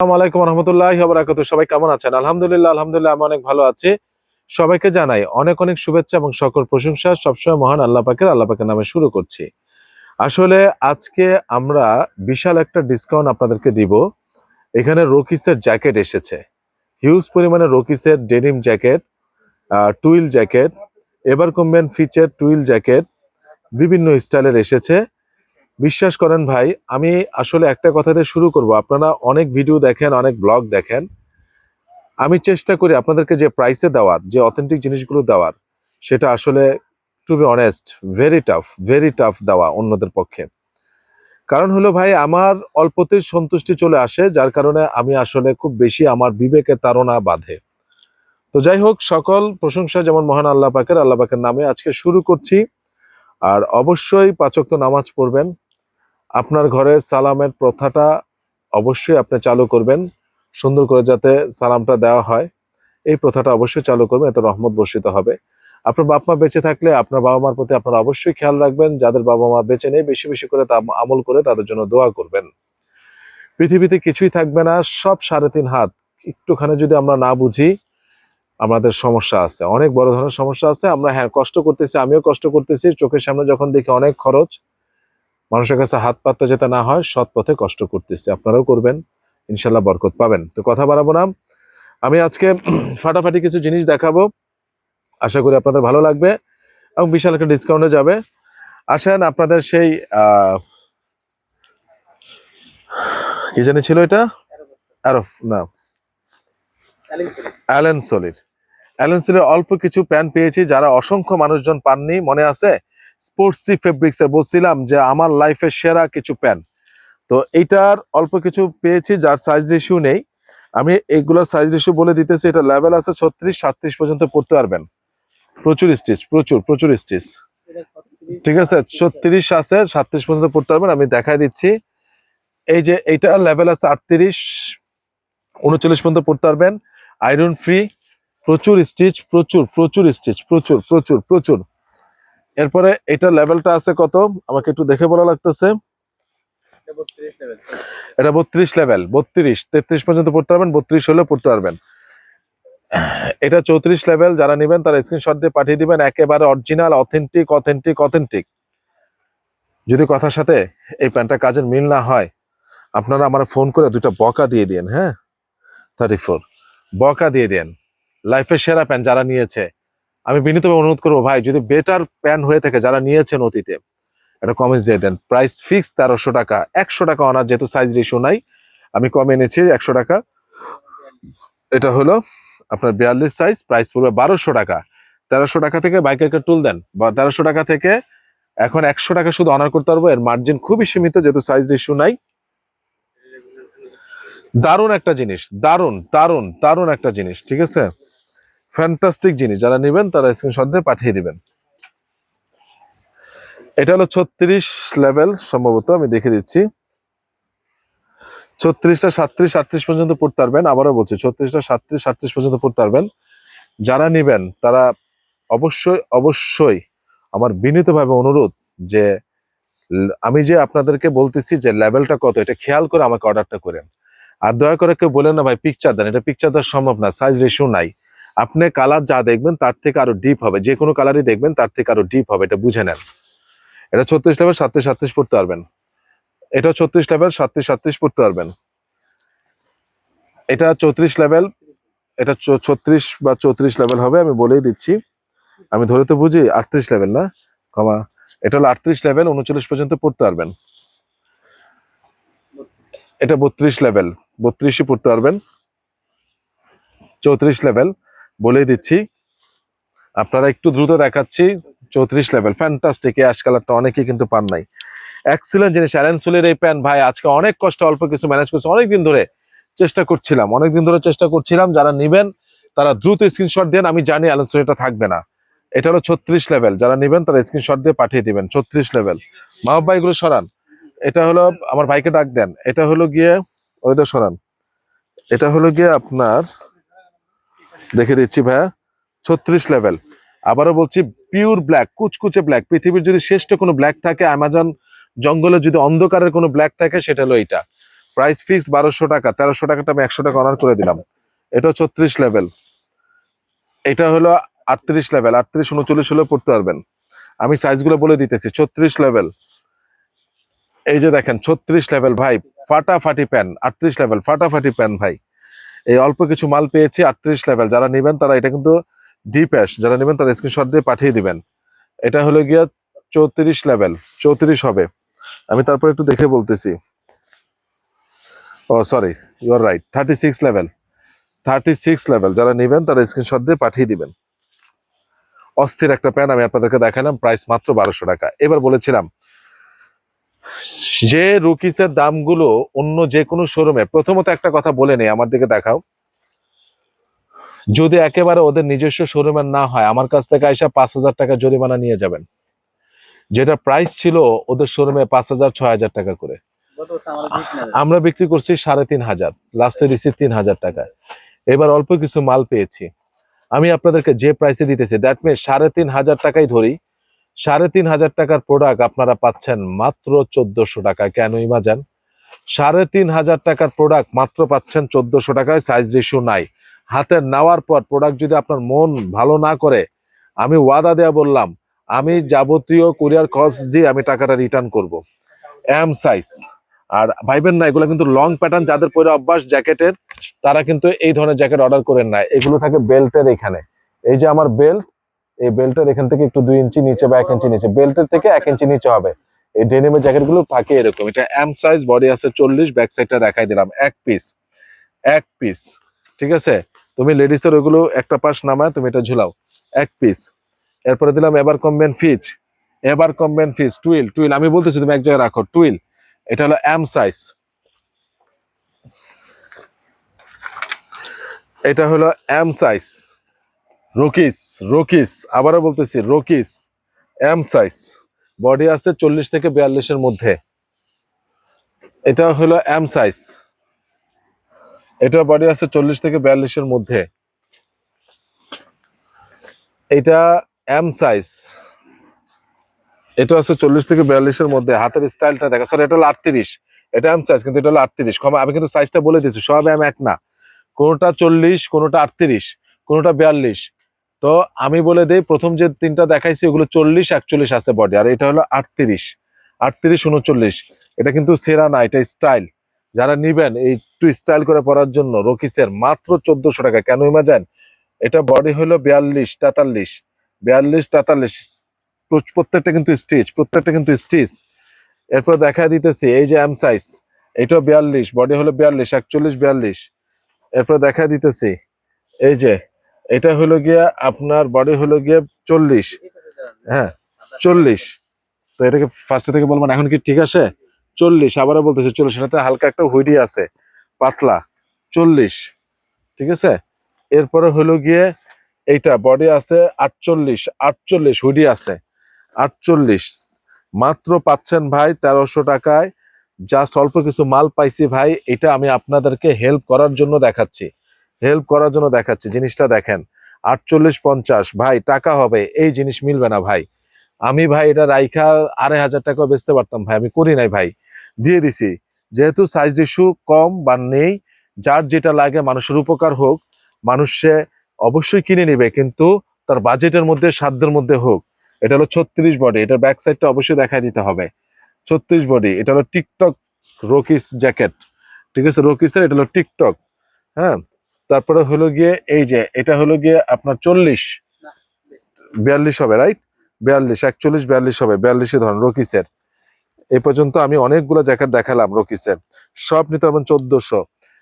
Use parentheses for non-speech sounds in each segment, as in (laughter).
আসসালামু আলাইকুম রহমতুল্লাহ বারাকাতু সবাই কেমন আছেন? আলহামদুলিল্লাহ আলহামদুলিল্লাহ, আমি অনেক ভালো আছি। সবাইকে জানাই অনেক অনেক শুভেচ্ছা এবং সকল প্রশংসা। সবসময় মহান আল্লাহ পাকের আল্লাহ পাকের নামে শুরু করছি। আসলে আজকে আমরা বিশাল একটা ডিসকাউন্ট আপনাদেরকে দিব। এখানে রকিসের জ্যাকেট এসেছে। হিউজ পরিমাণে রকিসের ডেনিম জ্যাকেট টুইল জ্যাকেট এবার কমবেন ফিচার টুইল জ্যাকেট বিভিন্ন স্টাইলের এসেছে। বিশ্বাস করেন ভাই, আমি আসলে একটা কথা দিয়ে শুরু করব। আপনারা অনেক ভিডিও দেখেন, অনেক ব্লগ দেখেন। আমি চেষ্টা করি আপনাদেরকে যে প্রাইসে দেওয়ার, যে অথেন্টিক জিনিসগুলো দেওয়ার, সেটা আসলে to be honest very tough very tough দেওয়া অন্যদের পক্ষে। কারণ হলো ভাই, আমার অল্পতেই সন্তুষ্টি চলে আসে, যার কারণে আমি আসলে খুব বেশি আমার বিবেকে তাড়না বাঁধে। তো যাই হোক, সকল প্রশংসা যেমন মহান আল্লাহ পাকের আল্লাহ পাকের নামে আজকে শুরু করছি। আর অবশ্যই পাচক তো নামাজ পড়বেন। আপনার ঘরে সালামের প্রথাটা অবশ্যই আপনি চালু করবেন, সুন্দর করে যাতে সালামটা দেওয়া হয়। এই প্রথাটা অবশ্যই চালু করবেন, এতে রহমত বর্ষিত হবে। আপনার বাপ মা বেঁচে থাকলে আপনার বাবা মার প্রতি আপনারা অবশ্যই খেয়াল রাখবেন, যাদের বাবা মা বেঁচে নেই, বেশি বেশি করে তা আমল করে তাদের জন্য দোয়া করবেন। পৃথিবীতে কিছুই থাকবে না, সব সাড়ে তিন হাত। একটুখানি যদি আমরা না বুঝি, আমাদের সমস্যা আছে। অনেক বড় ধরনের সমস্যা আছে। আমরা হ্যাঁ কষ্ট করতেছি, আমিও কষ্ট করতেছি, চোখের সামনে যখন দেখি অনেক খরচ মানুষের কাছে হাত পাততে যেতে না হয়, সৎ পথে কষ্ট করতেছি। আপনারাও করবেন, ইনশাল্লাহ বরকত পাবেন। তো কথা বাড়াবো না। আমি আজকে (clears throat) ফাটাফাটি কিছু জিনিস দেখাবো। আশা করি আপনাদের ভালো লাগবে এবং বিশাল একটা ডিসকাউন্টে যাবে। আসেন আপনাদের সেই কি জানি ছিল এটা? আরফ না। অ্যালেন সলির অ্যালেন সলির অল্প কিছু প্যান্ট পেয়েছি, যারা অসংখ্য মানুষজন পাননি, মনে আছে? স্পোর্টসি ফেব্রিক্স এর বলছিলাম যে আমার লাইফের সেরা কিছু প্যান্ট তো এইটার অল্প কিছু পেয়েছি, যার সাইজ রেশিও নেই। আমি এইগুলোর সাইজ রেশিও বলে দিতেছি, এটা লেভেল আছে ছত্রিশ, সাতত্রিশ পর্যন্ত পড়তে পারবেন। প্রচুর স্টিচ প্রচুর প্রচুর স্টিচ ঠিক আছে? ছত্রিশ আছে, সাতত্রিশ পর্যন্ত পড়তে পারবেন। আমি দেখাই দিচ্ছি। এই যে এইটা লেভেল আছে আটত্রিশ, উনচল্লিশ পর্যন্ত পড়তে পারবেন। আয়রন ফ্রি প্রচুর স্টিচ প্রচুর প্রচুর স্টিচ প্রচুর প্রচুর প্রচুর। এরপরে এটা লেভেলটা আছে কত? আমাকে একটু দেখে বলা লাগতেছে। এটা বত্রিশ লেভেল, বত্রিশ, তেত্রিশ পর্যন্ত পড়তে পারবেন, বত্রিশ হলেও পড়তে পারবেন। এটা চৌত্রিশ লেভেল, যারা নেবেন তারা স্ক্রিনশট দিয়ে পাঠিয়ে দিবেন, একেবারে অরিজিনাল অথেন্টিক অথেন্টিক অথেন্টিক যদি কথার সাথে এই প্যান্টটা কাজের মিল না হয়, আপনারা আমার ফোন করে দুইটা বকা দিয়ে দিন হ্যাঁ? থার্টি ফোর বকা দিয়ে দেন লাইফের সেরা প্যান্ট যারা নিয়েছে আমি বিনীতভাবে অনুরোধ করব, ভাই, যদি বেটার প্যান হয়ে থাকে যারা নিয়েছেন অতীতে, একটা কমেন্টস দিয়ে দেন। প্রাইস ফিক্স তেরোশো টাকা, একশো টাকা অনার যেহেতু সাইজ রেশিও নাই, আমি কমে এনেছি একশো টাকা। এটা হলো আপনার বিয়াল্লিশ সাইজ প্রাইস পড়বে বারোশো টাকা। তেরোশো টাকা থেকে বাইকে একটা টুল দেন। বা তেরোশো টাকা থেকে এখন একশো টাকা শুধু অনার করতে পারব, এর মার্জিন খুবই সীমিত, যেহেতু সাইজ রেশিও নাই। দারুণ একটা জিনিস, দারুণ দারুণ দারুণ একটা জিনিস, ঠিক আছে? ফ্যান্টাস্টিক জিনিস। যারা নেবেন তারা স্ক্রিনশট পাঠিয়ে দিবেন। এটা হলো ছত্রিশ লেভেল সম্ভবত, আমি দেখে দিচ্ছি। ছত্রিশটা সাতত্রিশ, আটত্রিশ পর্যন্ত পড়তে পারবেন। আবারও বলছি, ছত্রিশটা সাতত্রিশ, আটত্রিশ পর্যন্ত পড়তে পারবেন। যারা নিবেন, তারা অবশ্যই অবশ্যই আমার বিনীতভাবে অনুরোধ যে, আমি যে আপনাদেরকে বলতেছি যে লেভেলটা কত, এটা খেয়াল করে আমাকে অর্ডারটা করেন। আর দয়া করে কেউ বলেন না, ভাই পিকচার দেন। এটা পিকচার দেওয়া সম্ভব না সাইজ রেশিও নাই। আপনি কালার যা দেখবেন তার থেকে আরও ডিপ হবে। যে কোনো কালারই দেখবেন তার থেকে আরও ডিপ হবে, এটা বুঝে নেন। এটা ছত্রিশ লেভেল সাতত্রিশ সাতত্রিশ পড়তে পারবেন। এটা ছত্রিশ লেভেল সাতত্রিশ সাতত্রিশ পড়তে পারবেন। এটা চৌত্রিশ লেভেল এটা ছত্রিশ বা চৌত্রিশ লেভেল হবে, আমি বলেই দিচ্ছি। আমি ধরে তো বুঝি আটত্রিশ লেভেল না? কমা, এটা হলো আটত্রিশ লেভেল উনচল্লিশ পর্যন্ত পড়তে পারবেন। এটা বত্রিশ লেভেল বত্রিশই পড়তে পারবেন। চৌত্রিশ লেভেল বলেই দিচ্ছি। আপনারা একটু দ্রুত দেখাচ্ছি, চৌত্রিশ লেভেল ফ্যান্টাস্টিক এই অ্যাশ কালারটা অনেকেই কিন্তু পান নাই। এক্সিলেন্ট জিনিস অ্যালেন সোলের এই প্যান্ট ভাই, আজকে অনেক কষ্ট, অল্প কিছু ম্যানেজ করছে, অনেকদিন ধরে চেষ্টা করছিলাম, অনেকদিন ধরে চেষ্টা করছিলাম, যারা নিবেন, তারা দ্রুত স্ক্রিনশট দেন, আমি জানি অ্যালেন সোল এটা থাকবে না। এটা হলো ছত্রিশ লেভেল যারা নিবেন, তারা স্ক্রিনশট দিয়ে পাঠিয়ে দিবেন, ছত্রিশ লেভেল মাহব ভাই, এগুলো সরান। এটা হলো, আমার ভাইকে ডাক দেন, এটা হলো গিয়ে ওইটা সরান। এটা হলো গিয়ে আপনার দেখে দিচ্ছি ভাইয়া। ছত্রিশ লেভেল আবারও বলছি পিওর ব্ল্যাক কুচকুচে ব্ল্যাক পৃথিবীর যদি শ্রেষ্ঠ কোনো ব্ল্যাক থাকে অ্যামাজন জঙ্গলে যদি অন্ধকারের কোনো ব্ল্যাক থাকে, সেটা হলো এইটা। প্রাইস ফিক্স বারোশো টাকা, তেরোশো টাকাটা আমি একশো টাকা অনার করে দিলাম। এটা ছত্রিশ লেভেল এটা হলো আটত্রিশ লেভেল আটত্রিশ, উনচল্লিশ হলেও পড়তে পারবেন। আমি সাইজগুলো বলে দিতেছি, ছত্রিশ লেভেল এই যে দেখেন, ছত্রিশ লেভেল ভাই, ফাটাফাটি প্যান আটত্রিশ লেভেল ফাটাফাটি প্যান ভাই। এই অল্প কিছু মাল পেয়েছি আটত্রিশ লেভেল যারা নেবেন তারা এটা কিন্তু ডিপ অ্যাশ যারা নেবেন তারা স্ক্রিনশট দিয়ে পাঠিয়ে দিবেন। এটা হলো গিয়া চৌত্রিশ লেভেল চৌত্রিশ হবে। আমি তারপর একটু দেখে বলতেছি। ও sorry you are right thirty six level thirty six level যারা নেবেন তারা স্ক্রিনশট দিয়ে পাঠিয়ে দিবেন। অস্থির একটা প্যান আমি আপনাদেরকে দেখালাম। প্রাইস মাত্র বারোশো টাকা। এবার বলেছিলাম যে রুকিসের দামগুলো অন্য যে কোনো শোরুমে প্রথমত একটা কথা বলে নেই, আমার দিকে দেখাও। যদি একেবারে ওদের নিজস্ব শোরুমের না হয়, আমার কাছ থেকে আইসা পাঁচ হাজার টাকা জরিমানা নিয়ে যাবেন। যেটা প্রাইস ছিল ওদের শোরুমে পাঁচ হাজার, ছয় হাজার টাকা করে। আমরা বিক্রি করছি সাড়ে তিন হাজার লাস্টে দিচ্ছি তিন হাজার টাকায় এবার অল্প কিছু মাল পেয়েছি। আমি আপনাদেরকে যে প্রাইসে দিতেছি দ্যাট মিন সাড়ে তিন হাজার টাকাই ধরি। সাড়ে তিন হাজার টাকার প্রোডাক্ট আপনারা পাচ্ছেন মাত্র চোদ্দশো টাকা কেন ইমাজান? সাড়ে তিন হাজার টাকার প্রোডাক্ট মাত্র পাচ্ছেন চোদ্দশো টাকায় সাইজ রেশিও নাই। হাতে নেওয়ার পর প্রোডাক্ট যদি আপনার মন ভালো না করে, আমি ওয়াদা দেয়া বললাম, আমি যাবতীয় কুরিয়ার কস্ট দিয়ে আমি টাকাটা রিটার্ন করব। এম সাইজ আর ভাইবেন না, এগুলো কিন্তু লং প্যাটার্ন যাদের পরে অভ্যাস, জ্যাকেটের, তারা কিন্তু এই ধরনের জ্যাকেট অর্ডার করেন না। এগুলো থাকে বেল্টের এখানে। এই যে আমার বেল্ট এই বেল্টের এখান থেকে একটু দুই ইঞ্চি নিচে বা এক ইঞ্চি নিচে বেল্টের থেকে এক ইঞ্চি নিচে হবে। এই ডেনিমের জ্যাকেটগুলো থাকে এরকম। এটা এম সাইজ বডি আছে চল্লিশ ব্যাক সাইডটা দেখাই দিলাম। এক পিস এক পিস ঠিক আছে? তুমি লেডিসের ওইগুলো একটা পাশ নামায় তুমি এটা ঝুলাও। এক পিস এরপরে দিলাম এবার কমবেন ফিচ এবার কমবেন ফিচ টুইল টুইল আমি বলতেছি তুমি এক জায়গায় রাখো টুইল এটা হলো এম সাইজ এটা হলো এম সাইজ রকিস রকিস, আবারও বলতেছি, রকিস এম সাইজ বডি আছে চল্লিশ থেকে বিয়াল্লিশের মধ্যে। এটা হলো এম সাইজ এটা বডি আছে চল্লিশ থেকে বিয়াল্লিশের মধ্যে। এটা এম সাইজ এটা আছে চল্লিশ থেকে বিয়াল্লিশের মধ্যে। হাতের স্টাইলটা দেখা সরি এটা হলো আটত্রিশ, এটা এম সাইজ কিন্তু এটা হলো আটত্রিশ। ক্ষমা, আমি কিন্তু সাইজটা বলে দিয়েছি, সব এম এক না। কোনোটা চল্লিশ, কোনোটা আটত্রিশ, কোনোটা বিয়াল্লিশ তো আমি বলে দিই, প্রথম যে তিনটা দেখাইছি, ওগুলো চল্লিশ, একচল্লিশ আছে বডি আর এটা হলো আটত্রিশ। আটত্রিশ, উনচল্লিশ। এটা কিন্তু সেরা না, এটা স্টাইল যারা নিবেন, এই একটু স্টাইল করে পরার জন্য রকিসের মাত্র চোদ্দশো টাকা। কেন ইমাজান? এটা বডি হলো বিয়াল্লিশ, তেতাল্লিশ। বিয়াল্লিশ, তেতাল্লিশ প্রত্যেকটা কিন্তু স্টিচ প্রত্যেকটা কিন্তু স্টিচ এরপর দেখা দিতেছি, এই যে এম সাইজ এটাও বিয়াল্লিশ বডি হলো বিয়াল্লিশ, একচল্লিশ, বিয়াল্লিশ। এরপর দেখা দিতেছি, এই যে এটা হলো গিয়া আপনার বডি হলো গিয়া চল্লিশ। হ্যাঁ চল্লিশ। তো এটাকে ফার্স্টে থেকে বলবেন এখন কি ঠিক আছে? চল্লিশ, আবারও বলতেছে চল্লিশ, এটাতে হালকা একটা হুইডি আছে, পাতলা। চল্লিশ, ঠিক আছে? এরপরে হলো গিয়ে এইটা বডি আছে আটচল্লিশ আটচল্লিশ হুডি আছে, আটচল্লিশ। মাত্র পাচ্ছেন ভাই তেরোশো টাকায়। জাস্ট অল্প কিছু মাল পাইছি ভাই, এটা আমি আপনাদেরকে হেল্প করার জন্য দেখাচ্ছি। হেল্প করার জন্য দেখাচ্ছি, জিনিসটা দেখেন। আটচল্লিশ পঞ্চাশ, ভাই, টাকা হবে, এই জিনিস মিলবে না, ভাই। আমি, ভাই, এটা রাইখা আড়াই হাজার টাকা বেচতে পারতাম, ভাই, আমি করি নাই, ভাই। দিয়ে দিছি, যেহেতু সাইজ ইস্যু কম বা নেই, যার যেটা লাগে মানুষের উপকার হোক, মানুষে অবশ্যই কিনে নিবে, কিন্তু তার বাজেটের মধ্যে, সাধ্যের মধ্যে হোক। এটা হলো ছত্রিশ বডি এটার ব্যাক সাইডটা অবশ্যই দেখাই দিতে হবে। ছত্রিশ বডি এটা হলো টিকটক রকিস জ্যাকেট ঠিক আছে? রকিসের এটা হলো টিকটক হ্যাঁ? তারপরে হলো গিয়ে এই যে, এটা হলো গিয়ে আপনার চল্লিশ। বিয়াল্লিশ হবে রাইট বিয়াল্লিশ, একচল্লিশ, বিয়াল্লিশ হবে, বিয়াল্লিশে ধরুন রকিসের এই পর্যন্ত আমি অনেকগুলো জ্যাকেট দেখালাম রকিসের সব নিতে পারবেন চোদ্দশো।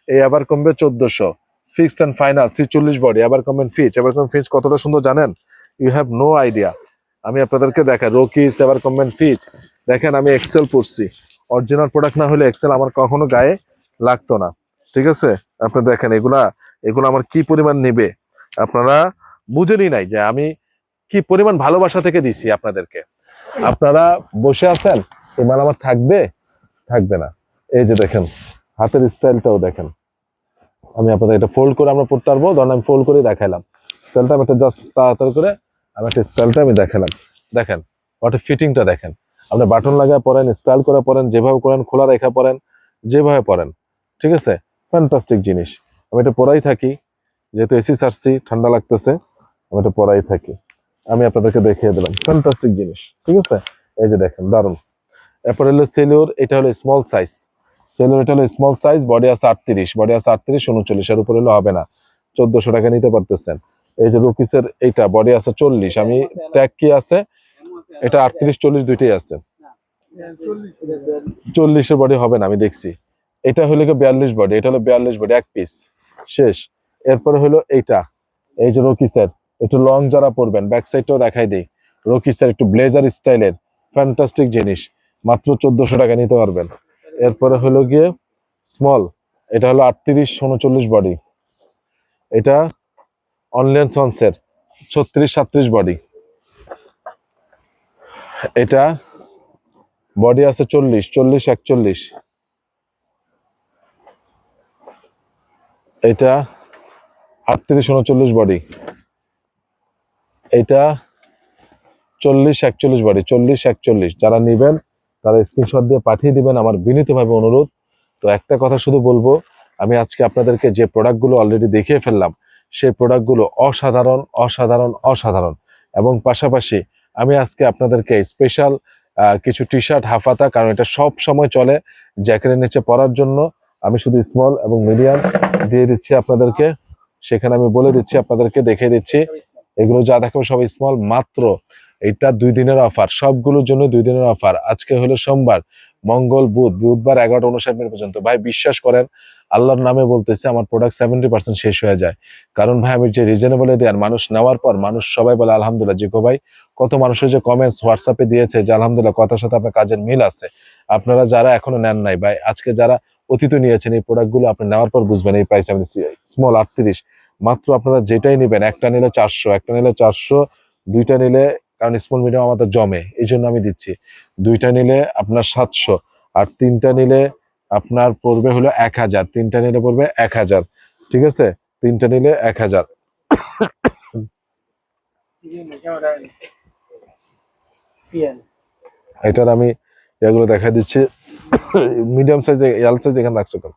এই আবার কমবে চোদ্দশো। ফিক্সড অ্যান্ড ফাইনাল চল্লিশ বডি আবার কমবেন ফিচ এবার কমবেন ফিচ কতটা সুন্দর জানেন? ইউ হ্যাভ নো আইডিয়া আমি আপনাদেরকে দেখাই রকিস এবার কমবেন ফিচ দেখেন আমি এক্সেল পড়ছি। অরিজিনাল প্রোডাক্ট না হলে এক্সেল আমার কখনো গায়ে লাগতো না। ঠিক আছে? আপনি দেখেন, এগুলা, এগুলো আমার কি পরিমাণ নেবে? আপনারা বুঝেনই নাই যে আমি কি পরিমাণ ভালোবাসা থেকে দিছি আপনাদেরকে। আপনারা বসে আছেন, এই মাল আমার থাকবে? থাকবে না। এই যে দেখেন, হাতের স্টাইলটাও দেখেন। আমি আপনাদের এটা ফোল্ড করে আমরা পড়তে পারব, ধরেন আমি ফোল্ড করে দেখাইলাম। স্টাইলটা আমি একটা জাস্ট তাড়াতাড়ি করে আমি একটা স্টাইলটা আমি দেখালাম। দেখেন ওটা ফিটিংটা দেখেন। আপনি বাটন লাগায় পরেন স্টাইল করে পরেন যেভাবে করেন, খোলা রেখা পরেন যেভাবে পরেন ঠিক আছে? ফ্যান্টাস্টিক জিনিস। আমি এটা পরাই থাকি। যেহেতু এসি সারছি ঠান্ডা লাগতেছে, আমি এটা পরাই থাকি। আমি আপনাদেরকে দেখিয়ে দিলাম। ফ্যান্টাস্টিক জিনিস, ঠিক আছে? এই যে দেখেন দারুণ এরপর হলো সেলুর, এটা হলো স্মল সাইজ সেলুর, এটা হলো স্মল সাইজ বডি আছে আটত্রিশ বডি আছে আটত্রিশ, উনচল্লিশ, এর উপর হলে হবে না। চোদ্দশো টাকা নিতে পারতেছেন। এই যে রুকিসের এইটা বডি আছে চল্লিশ, আমি ট্যাগ কি আছে? এটা আটত্রিশ, চল্লিশ দুইটাই আছে। চল্লিশের বডি হবে না, আমি দেখছি। এটা হলো বিয়াল্লিশ বডি এটা হলো বিয়াল্লিশ বডি এক পিস শেষ। এরপরে হলো এইটা। এই যে রকি স্যার একটু লং যারা পরবেন ব্যাক সাইডটাও দেখাই দিই। রকি স্যার একটু ব্লেজার স্টাইলের ফ্যান্টাস্টিক জিনিস। মাত্র চোদ্দশো টাকা নিতে পারবেন। এরপরে হলো গিয়ে স্মল এটা হলো আটত্রিশ উনচল্লিশ বডি এটা অনলাইন সন্সের ছত্রিশ সাত্রিশ বডি এটা বডি আছে চল্লিশ চল্লিশ একচল্লিশ। এটা আটত্রিশ উনচল্লিশ বডি এটা চল্লিশ একচল্লিশ বডি চল্লিশ একচল্লিশ। যারা নিবেন, তারা স্ক্রিনশট দিয়ে পাঠিয়ে দিবেন আমার বিনীতভাবে অনুরোধ। তো একটা কথা শুধু বলব, আমি আজকে আপনাদেরকে যে প্রোডাক্টগুলো অলরেডি দেখিয়ে ফেললাম, সেই প্রোডাক্টগুলো অসাধারণ অসাধারণ অসাধারণ। এবং পাশাপাশি আমি আজকে আপনাদেরকে স্পেশাল কিছু টি শার্ট হাফাতা কারণ এটা সব সময় চলে জ্যাকেটের নিচে পরার জন্য। আমি শুধু স্মল এবং মিডিয়াম দিয়ে দিচ্ছি আপনাদেরকে। সেখানে আমি বলে দিচ্ছি, আপনাদেরকে দেখিয়ে দিচ্ছি। এগুলো যা দেখাবো সব স্মল মাত্র এটা দুই দিনের অফার সবগুলোর জন্য দুই দিনের অফার আজকে হলো সোমবার, মঙ্গল, বুধ। বুধবার এগারোটা উনষাট মিনিট পর্যন্ত। ভাই, বিশ্বাস করেন, আল্লাহর নামে বলতেছে আমার প্রোডাক্ট সেভেন্টি পার্সেন্ট শেষ হয়ে যায়। কারণ ভাই, আমি যে রিজনেবল দেন মানুষ নেওয়ার পর মানুষ সবাই বলে, আলহামদুলিল্লাহ জিকো ভাই, কত মানুষের যে কমেন্টস হোয়াটসঅ্যাপে দিয়েছে যে, আলহামদুলিল্লাহ, কথার সাথে আপনার কাজের মিল আছে। আপনারা যারা এখনও নেন নাই, ভাই, আজকে যারা অতীত নিয়েছেন এই প্রোডাক্টগুলো আপনি নেওয়ার পর বুঝবেন এই প্রাইস আমি স্মল আটত্রিশ। মাত্র আপনারা যেটাই নেবেন একটা নিলে চারশো একটা নিলে চারশো দুইটা নিলে কারণ স্মল মিডিয়াম আমাদের জমে এই জন্য আমি দিচ্ছি। দুইটা নিলে আপনার সাতশো আর তিনটা নিলে আপনার পড়বে হলো এক হাজার তিনটা নিলে পড়বে এক হাজার ঠিক আছে? তিনটা নিলে এক হাজার। (laughs) এটার আমি এগুলো দেখা দিচ্ছি। মিডিয়াম সাইজ এল সাইজ এখানে রাখছো কেন?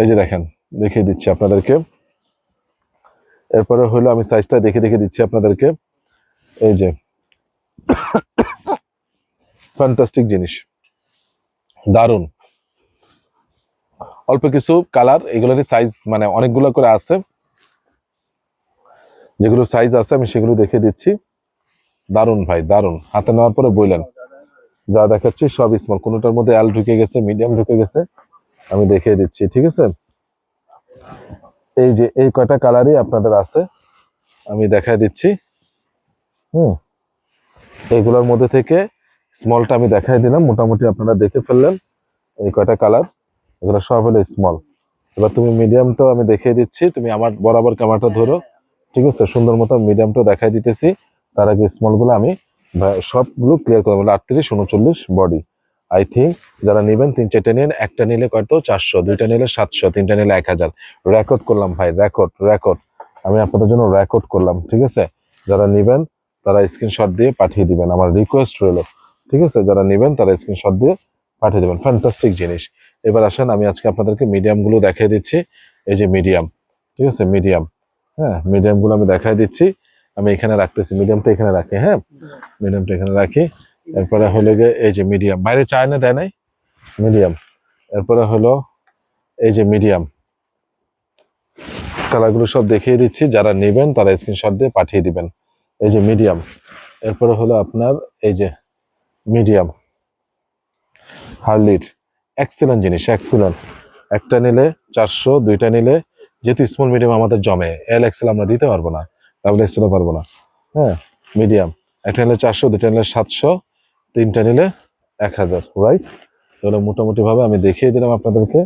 এই যে দেখেন, দেখিয়ে দিচ্ছি আপনাদেরকে। এরপরে হলো আমি সাইজটা দেখে দেখে দিচ্ছি আপনাদেরকে। এই যে ফ্যান্টাস্টিক জিনিস। দারুণ অল্প কিছু কালার এগুলোরই সাইজ মানে অনেকগুলো করে আছে। যেগুলো সাইজ আছে, আমি সেগুলো দেখে দিচ্ছি। দারুণ ভাই দারুণ হাতে নেওয়ার পরে বললেন যা দেখাচ্ছি সব স্মল কোনোটার মধ্যে এল ঢুকে গেছে মিডিয়াম ঢুকে গেছে, আমি দেখিয়ে দিচ্ছি, ঠিক আছে? এই যে, এই কয়টা কালারই আপনাদের আছে, আমি দেখাই দিচ্ছি। হুম এইগুলোর মধ্যে থেকে স্মলটা আমি দেখাই দিলাম, মোটামুটি আপনারা দেখে ফেললেন এই কয়টা কালার এগুলো সব হলো স্মল এবার তুমি মিডিয়ামটাও আমি দেখিয়ে দিচ্ছি, তুমি আমার বরাবর ক্যামেরাটা ধরো, ঠিক আছে? সুন্দর মতো মিডিয়ামটা দেখাই দিতেছি, তার আগে স্মলগুলো আমি সবগুলো ক্লিয়ার করে বলে আটত্রিশ, উনচল্লিশ বডি আই থিঙ্ক যারা নেবেন, তিন চারটে নিন একটা নিলে কত? চারশো, দুইটা নিলে সাতশো, তিনটা নিলে এক হাজার। রেকর্ড করলাম ভাই রেকর্ড রেকর্ড আমি আপনাদের জন্য রেকর্ড করলাম, ঠিক আছে? যারা নেবেন, তারা স্ক্রিনশট দিয়ে পাঠিয়ে দিবেন, আমার রিকোয়েস্ট রইল। ঠিক আছে? যারা নেবেন, তারা স্ক্রিনশট দিয়ে পাঠিয়ে দেবেন। ফ্যান্টাস্টিক জিনিস। এবার আসেন, আমি আজকে আপনাদেরকে মিডিয়ামগুলো দেখিয়ে দিচ্ছি। এই যে মিডিয়াম ঠিক আছে? মিডিয়াম হ্যাঁ মিডিয়ামগুলো আমি দেখাই দিচ্ছি। আমি এখানে রাখতেছি মিডিয়ামটা এখানে রাখি হ্যাঁ? মিডিয়ামটা এখানে রাখি। এরপরে হলো গিয়ে এই যে মিডিয়াম বাইরে চায় না দেয় নাই? মিডিয়াম এরপরে হলো এই যে মিডিয়াম কালারগুলো সব দেখিয়ে দিচ্ছি, যারা নেবেন তারা স্ক্রিনশট দিয়ে পাঠিয়ে দিবেন। এই যে মিডিয়াম এরপরে হলো আপনার এই যে মিডিয়াম হার্লির এক্সিলেন্ট জিনিস এক্সিলেন্ট একটা নিলে চারশো, দুইটা নিলে যেহেতু স্মল মিডিয়াম আমাদের জমে এল এক্সেল আমরা দিতে পারব না। ডাবল এক্সেলও পারব না। হ্যাঁ মিডিয়াম একটা নিলে চারশো দুটা নিলে সাতশো, তিনটা নিলে এক হাজার রাইট তাহলে মোটামুটিভাবে আমি দেখিয়ে দিলাম আপনাদেরকে।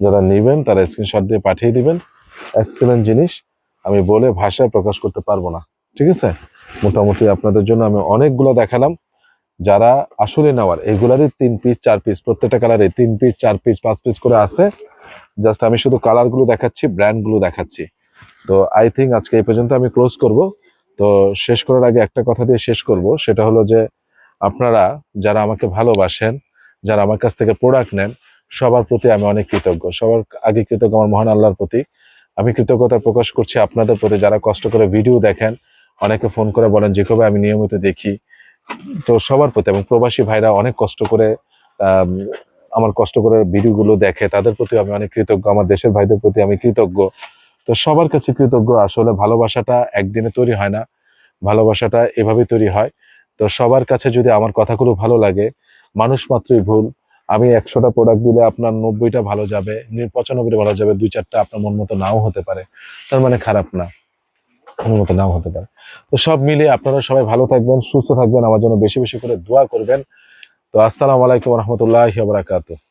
যারা নেবেন, তারা স্ক্রিনশট দিয়ে পাঠিয়ে দিবেন। এক্সিলেন্ট জিনিস। আমি বলে ভাষায় প্রকাশ করতে পারব না। ঠিক আছে? মোটামুটি আপনাদের জন্য আমি অনেকগুলো দেখালাম। যারা আসলে নেওয়ার, এগুলারই তিন পিস চার পিস প্রত্যেকটা কালারে তিন পিস চার পিস পাঁচ পিস করে আছে। জাস্ট আমি শুধু কালারগুলো দেখাচ্ছি ব্র্যান্ডগুলো দেখাচ্ছি। তো আই থিঙ্ক আজকে এই পর্যন্ত আমি ক্লোজ করব। তো শেষ করার আগে একটা কথা দিয়ে শেষ করব সেটা হলো যে আপনারা যারা আমাকে ভালোবাসেন যারা আমার কাছ থেকে প্রোডাক্ট নেন সবার প্রতি আমি অনেক কৃতজ্ঞ। সবার আগে কৃতজ্ঞ আমার মহান আল্লাহর প্রতি। আমি কৃতজ্ঞতা প্রকাশ করছি আপনাদের প্রতি। যারা কষ্ট করে ভিডিও দেখেন অনেকে ফোন করে বলেন যে কবে আমি নিয়মিত দেখি। তো সবার প্রতি এবং প্রবাসী ভাইরা অনেক কষ্ট করে আম, আমার কষ্ট করে ভিডিওগুলো দেখে তাদের প্রতি আমি অনেক কৃতজ্ঞ। আমার দেশের ভাইদের প্রতি আমি কৃতজ্ঞ। তো সবার কাছে কৃতজ্ঞ। আসলে ভালোবাসাটা একদিনে তৈরি হয় না। ভালোবাসাটা এভাবে তৈরি হয়। তো সবার কাছে যদি আমার কথাগুলো ভালো লাগে, মানুষ মাত্রই ভুল। আমি একশোটা প্রোডাক্ট দিলে আপনার নব্বইটা ভালো যাবে পঁচানব্বইটা ভালো যাবে দুই চারটা আপনার মন মতো নাও হতে পারে। তার মানে খারাপ না। মন মতো নাও হতে পারে। তো সব মিলিয়ে আপনারা সবাই ভালো থাকবেন, সুস্থ থাকবেন, আমার জন্য বেশি বেশি করে দোয়া করবেন। তো আসসালামু আলাইকুম রহমতুল্লাহ বারাকাতুহ।